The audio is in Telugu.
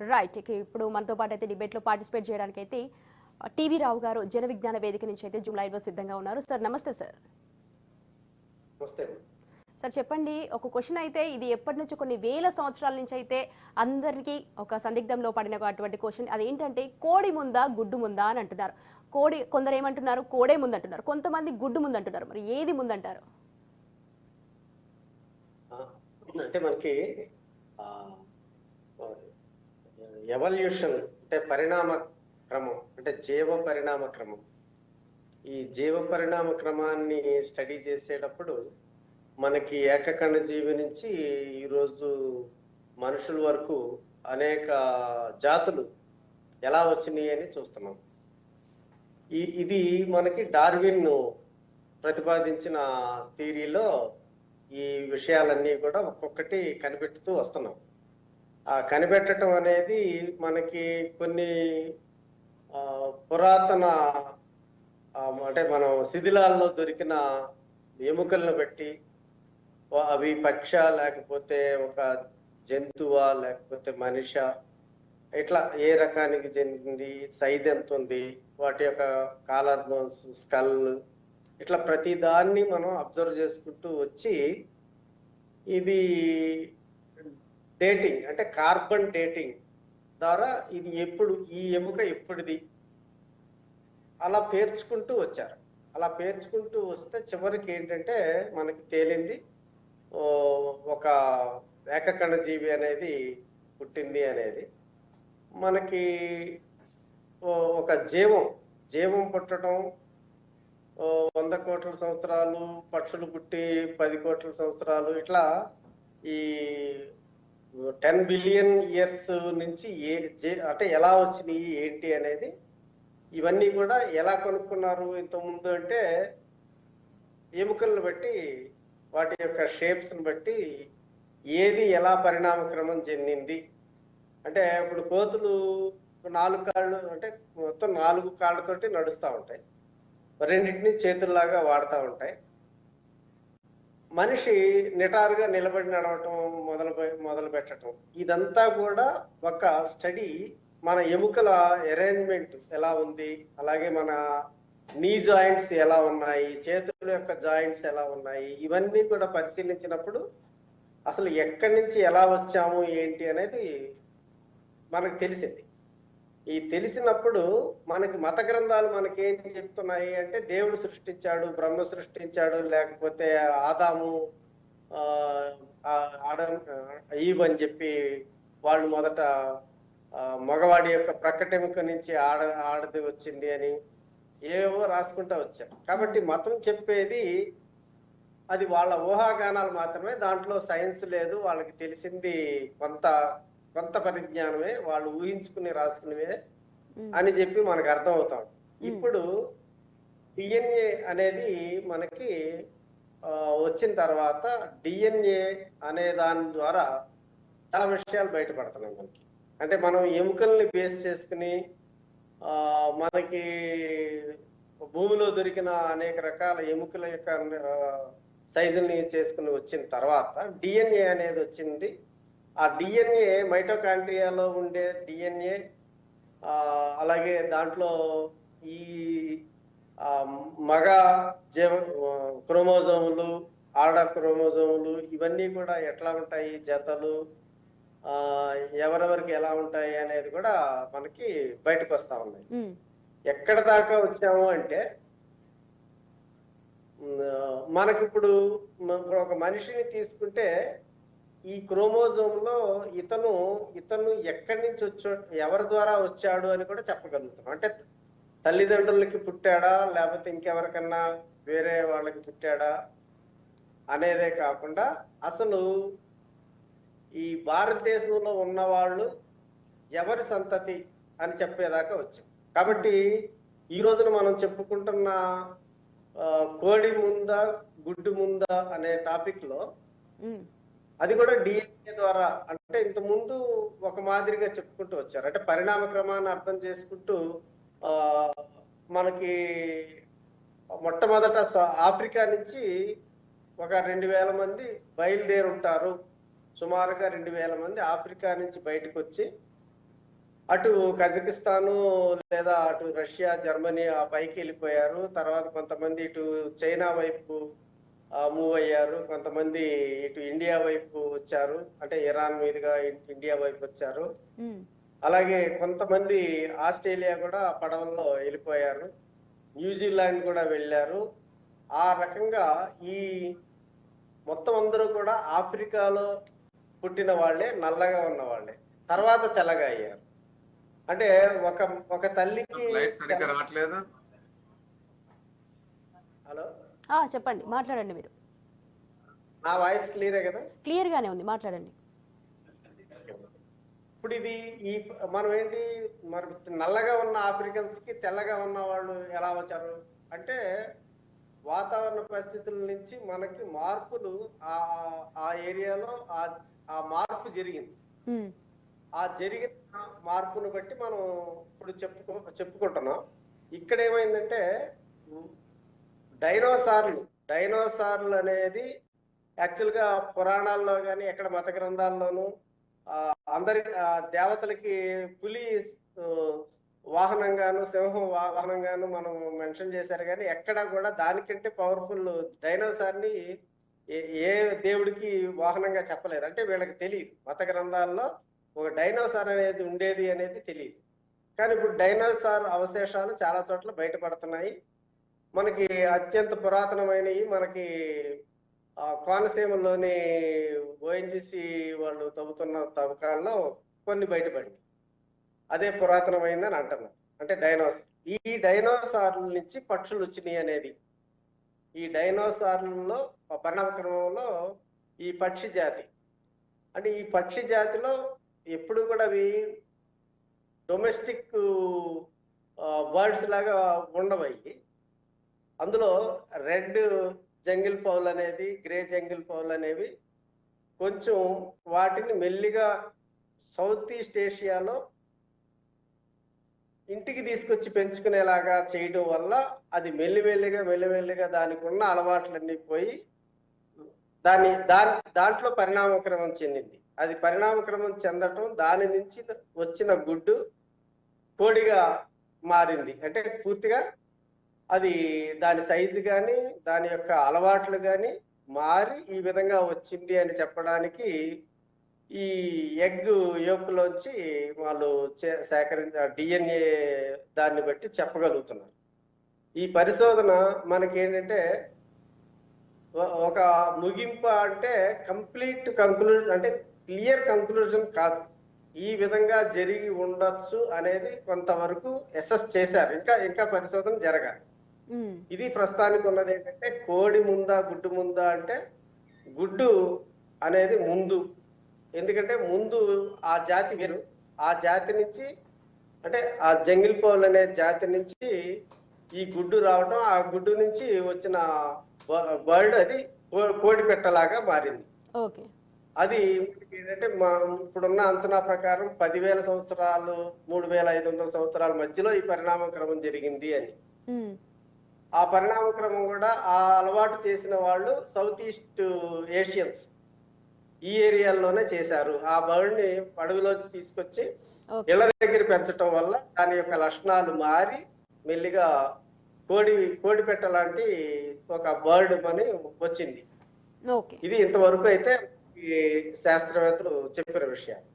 రైట్ ఇక ఇప్పుడు మనతో పాటు అయితే డిబేట్లో పార్టిసిపేట్ చేయడానికి అయితే టీవీ రావు గారు జన విజ్ఞాన వేదిక నుంచి అయితే జూమ్ లైవ్లో సిద్ధంగా ఉన్నారు. సార్ నమస్తే సార్ సార్ చెప్పండి ఒక క్వశ్చన్ అయితే ఇది ఎప్పటి నుంచి కొన్ని వేల సంవత్సరాల నుంచి అయితే అందరికీ ఒక సందిగ్ధంలో పడిన అటువంటి క్వశ్చన్ అదేంటంటే కోడి ముందా గుడ్డు ముందా అని అంటున్నారు. కోడి కొందరు ఏమంటున్నారు కోడే ముందంటున్నారు. కొంతమంది గుడ్డు ముందంటున్నారు. మరి ఏది ముందంటారు? అంటే మనకి ఎవల్యూషన్ అంటే పరిణామ క్రమం అంటే జీవ పరిణామ క్రమం ఈ జీవ పరిణామ క్రమాన్ని స్టడీ చేసేటప్పుడు మనకి ఏకకణ జీవి నుంచి ఈరోజు మనుషుల వరకు అనేక జాతులు ఎలా వచ్చినాయి అని చూస్తున్నాం. ఈ ఇది మనకి డార్విన్ ప్రతిపాదించిన థీరీలో ఈ విషయాలన్నీ కూడా ఒక్కొక్కటి కనిపెడుతూ వస్తున్నాం. కనిపెట్టడం అనేది మనకి కొన్ని పురాతన అంటే మనం శిథిలాల్లో దొరికిన ఎముకలను బట్టి అవి పక్ష లేకపోతే ఒక జంతువా లేకపోతే మనిష ఇట్లా ఏ రకానికి చెందింది సైజ్ ఎంత ఉంది వాటి యొక్క కాలర్ బోన్స్ స్కల్ ఇట్లా ప్రతి దాన్ని మనం అబ్జర్వ్ చేసుకుంటూ వచ్చి ఇది డేటింగ్ అంటే కార్బన్ డేటింగ్ ద్వారా ఇది ఎప్పుడు ఈ ఎముక ఎప్పుడుది? అలా పేర్చుకుంటూ వచ్చారు. అలా పేర్చుకుంటూ వస్తే చివరికి ఏంటంటే మనకి తేలింది ఒక ఏకకణ జీవి అనేది పుట్టింది అనేది. మనకి ఒక జీవం జీవం పుట్టడం వంద కోట్ల సంవత్సరాలు పక్షులు పుట్టి పది కోట్ల సంవత్సరాలు ఇట్లా ఈ టెన్ బిలియన్ ఇయర్స్ నుంచి ఏ జే- అంటే ఎలా వచ్చినాయి ఏంటి అనేది ఇవన్నీ కూడా ఎలా కొనుక్కున్నారు ఇంతకుముందు అంటే ఎముకలను బట్టి వాటి యొక్క షేప్స్ని బట్టి ఏది ఎలా పరిణామక్రమం చెందింది. అంటే ఇప్పుడు కోతులు నాలుగు కాళ్ళు అంటే మొత్తం నాలుగు కాళ్ళతోటి నడుస్తూ ఉంటాయి. రెండింటిని చేతుల్లాగా వాడుతూ ఉంటాయి. మనిషి నిటారుగా నిలబడి నడవటం మొదలు మొదలు పెట్టడం ఇదంతా కూడా ఒక స్టడీ మన ఎముకల అరేంజ్మెంట్ ఎలా ఉంది అలాగే మన నీ జాయింట్స్ ఎలా ఉన్నాయి చేతుల యొక్క జాయింట్స్ ఎలా ఉన్నాయి ఇవన్నీ కూడా పరిశీలించినప్పుడు అసలు ఎక్కడి నుంచి ఎలా వచ్చాము ఏంటి అనేది మనకు తెలిసింది. ఈ తెలిసినప్పుడు మనకి మత గ్రంథాలు మనకి ఏం చెప్తున్నాయి అంటే దేవుడు సృష్టించాడు బ్రహ్మ సృష్టించాడు లేకపోతే ఆదాము ఆడమ్ ఈవ్ అని చెప్పి వాళ్ళు మొదట మగవాడి యొక్క ప్రకటెముక నుంచి ఆడ ఆడది వచ్చింది అని ఏవో రాసుకుంటా వచ్చారు. కాబట్టి మతం చెప్పేది అది వాళ్ళ ఊహాగానాలు మాత్రమే దాంట్లో సైన్స్ లేదు వాళ్ళకి తెలిసింది కొంత కొంత పరిజ్ఞానమే వాళ్ళు ఊహించుకుని రాసుకునేవే అని చెప్పి మనకు అర్థం అవుతాం ఇప్పుడు డిఎన్ఏ అనేది మనకి వచ్చిన తర్వాత డిఎన్ఏ అనే దాని ద్వారా చాలా విషయాలు బయటపడుతున్నాయి మనకి. అంటే మనం ఎముకల్ని బేస్ చేసుకుని మనకి భూమిలో దొరికిన అనేక రకాల ఎముకల యొక్క సైజుల్ని చేసుకుని వచ్చిన తర్వాత డిఎన్ఏ అనేది వచ్చింది. ఆ డిఎన్ఏ మైటోకాండ్రియాలో ఉండే డిఎన్ఏ అలాగే దాంట్లో ఈ మగ జీవ క్రోమోజోములు ఆడ క్రోమోజోములు ఇవన్నీ కూడా ఎట్లా ఉంటాయి జతలు ఆ, ఎవరెవరికి ఎలా ఉంటాయి అనేది కూడా మనకి బయటకు వస్తా ఉన్నాయి. ఎక్కడ దాకా వచ్చాము అంటే మనకిప్పుడు ఒక మనిషిని తీసుకుంటే ఈ క్రోమోజోమ్లో ఇతను ఇతను ఎక్కడి నుంచి వచ్చా ఎవరి ద్వారా వచ్చాడు అని కూడా చెప్పగలుగుతాం. అంటే తల్లిదండ్రులకి పుట్టాడా లేకపోతే ఇంకెవరికన్నా వేరే వాళ్ళకి పుట్టాడా అనేదే కాకుండా అసలు ఈ భారతదేశంలో ఉన్న వాళ్ళు ఎవరి సంతతి అని చెప్పేదాకా వచ్చాం. కాబట్టి ఈ రోజున మనం చెప్పుకుంటున్న కోడి ముందా గుడ్డు ముందా అనే టాపిక్లో అది కూడా డిఎన్ఏ ద్వారా. అంటే ఇంత ముందు ఒక మాదిరిగా చెప్పుకుంటూ వచ్చారు. అంటే పరిణామ క్రమాన్ని అర్థం చేసుకుంటూ మనకి మొట్టమొదట స- ఆఫ్రికా నుంచి ఒక రెండు వేల మంది బయలుదేరి ఉంటారు సుమారుగా రెండు వేల మంది ఆఫ్రికా నుంచి బయటకు వచ్చి అటు కజకిస్తాను లేదా అటు రష్యా జర్మనీ ఆ పైకి వెళ్ళిపోయారు తర్వాత కొంతమంది ఇటు చైనా వైపు మూవ్ అయ్యారు. కొంతమంది ఇటు ఇండియా వైపు వచ్చారు. అంటే ఇరాన్ మీదుగా ఇండియా వైపు వచ్చారు. అలాగే కొంతమంది ఆస్ట్రేలియా కూడా పడవల్లో వెళ్ళిపోయారు. న్యూజిలాండ్ కూడా వెళ్ళారు. ఆ రకంగా ఈ మొత్తం అందరూ కూడా ఆఫ్రికాలో పుట్టిన వాళ్ళే నల్లగా ఉన్న వాళ్ళే. తర్వాత తెల్లగా అయ్యారు. అంటే ఒక ఒక తల్లికి హలో? చెప్పండి మాట్లాడండి మీరు. నా వాయిస్ క్లియరే కదా? క్లియర్గానే ఉంది మాట్లాడండి. ఇప్పుడు ఇది ఈ మనం ఏంటి మరి నల్లగా ఉన్న ఆఫ్రికన్స్కి తెల్లగా ఉన్న వాళ్ళు ఎలా వచ్చారు? అంటే వాతావరణ పరిస్థితుల నుంచి మనకి మార్పులు ఆ ఆ ఏరియాలో ఆ మార్పు జరిగింది. ఆ జరిగిన మార్పును బట్టి మనం ఇప్పుడు చెప్పుకో చెప్పుకుంటున్నాం. ఇక్కడ ఏమైందంటే డైనోసార్లు. డైనోసార్లు అనేది యాక్చువల్గా పురాణాల్లో కానీ ఎక్కడ మత గ్రంథాల్లోనూ అందరి దేవతలకి పులి వాహనంగాను సింహం వాహనంగాను మనం మెన్షన్ చేశారు కానీ ఎక్కడ కూడా దానికంటే పవర్ఫుల్ డైనోసార్ని ఏ ఏ దేవుడికి వాహనంగా చెప్పలేదు అంటే వీళ్ళకి తెలియదు మత గ్రంథాల్లో ఒక డైనోసార్ అనేది ఉండేది అనేది తెలియదు కానీ ఇప్పుడు డైనోసార్ అవశేషాలు చాలా చోట్ల బయటపడుతున్నాయి. మనకి అత్యంత పురాతనమైనవి మనకి కోనసీమలోని ఓఎన్జిసి వాళ్ళు తవ్వుతున్న తవ్వకాల్లో కొన్ని బయటపడి అదే పురాతనమైందని అంటున్నారు అంటే డైనోసార్. ఈ డైనోసార్ల నుంచి పక్షులు వచ్చినాయి అనేది. ఈ డైనోసార్లలో పరిణామక్రమంలో ఈ పక్షి జాతి. అంటే ఈ పక్షి జాతిలో ఎప్పుడు కూడా అవి డొమెస్టిక్ బర్డ్స్ లాగా ఉండవయ్యి అందులో రెడ్ జంగిల్ పౌల్ అనేది గ్రే జంగిల్ పౌల్ అనేవి కొంచెం వాటిని మెల్లిగా సౌత్ ఈస్ట్ ఏషియాలో ఇంటికి తీసుకొచ్చి పెంచుకునేలాగా చేయడం వల్ల అది మెల్లిమెల్లిగా మెల్లిమెల్లిగా దానికి ఉన్న అలవాట్లన్నీ పోయి దాని దాని దాంట్లో పరిణామక్రమం చెందింది. అది పరిణామక్రమం చెందటం దాని నుంచి వచ్చిన గుడ్డు కోడిగా మారింది. అంటే పూర్తిగా అది దాని సైజు కానీ దాని యొక్క అలవాట్లు కానీ మారి ఈ విధంగా వచ్చింది అని చెప్పడానికి ఈ ఎగ్ యోక్లోంచి వాళ్ళు చే- సేకరించ డిఎన్ఏ దాన్ని బట్టి చెప్పగలుగుతున్నారు. ఈ పరిశోధన మనకి ఏంటంటే ఒక ముగింపు అంటే కంప్లీట్ కంక్లూజన్ అంటే క్లియర్ కంక్లూజన్ కాదు. ఈ విధంగా జరిగి ఉండొచ్చు అనేది కొంతవరకు ఎస్ఎస్ చేశారు. ఇంకా ఇంకా పరిశోధన జరగాలి. ఇది ప్రస్తుతానికి ఉన్నది ఏంటంటే కోడి ముందా గుడ్డు ముందా అంటే గుడ్డు అనేది ముందు. ఎందుకంటే ముందు ఆ జాతి వేరు. ఆ జాతి నుంచి అంటే ఆ జంగిల్ పౌల్ అనే జాతి నుంచి ఈ గుడ్డు రావడం ఆ గుడ్డు నుంచి వచ్చిన బర్డ్ అది కోడి పెట్టలాగా మారింది. ఓకే. అది ఏంటంటే మా ఇప్పుడున్న అంచనా ప్రకారం పదివేల సంవత్సరాలు మూడు వేల ఐదు వందల సంవత్సరాల మధ్యలో ఈ పరిణామ క్రమం జరిగింది అని. ఆ పరిణామ క్రమం కూడా ఆ అలవాటు చేసిన వాళ్ళు సౌత్ ఈస్ట్ ఏషియన్స్ ఈ ఏరియాల్లోనే చేశారు. ఆ బర్డ్ని అడవిలోంచి తీసుకొచ్చి ఇళ్ళ దగ్గర పెంచడం వల్ల దాని యొక్క లక్షణాలు మారి మెల్లిగా కోడి కోడి పెట్ట లాంటి ఒక బర్డ్ అని వచ్చింది. ఇది ఇంతవరకు అయితే ఈ శాస్త్రవేత్తలు చెప్పిన విషయాలు.